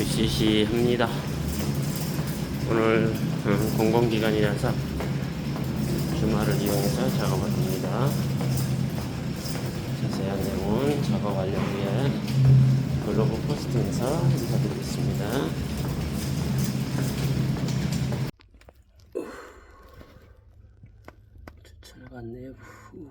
으시시합니다. 오늘 음, 공공기간이라서 주말을 이용해서 작업을 합니다. 자세한 내용은 작업 완료 후에 블로그 포스팅에서 인사드리겠습니다. 주차를 갔네요. 후.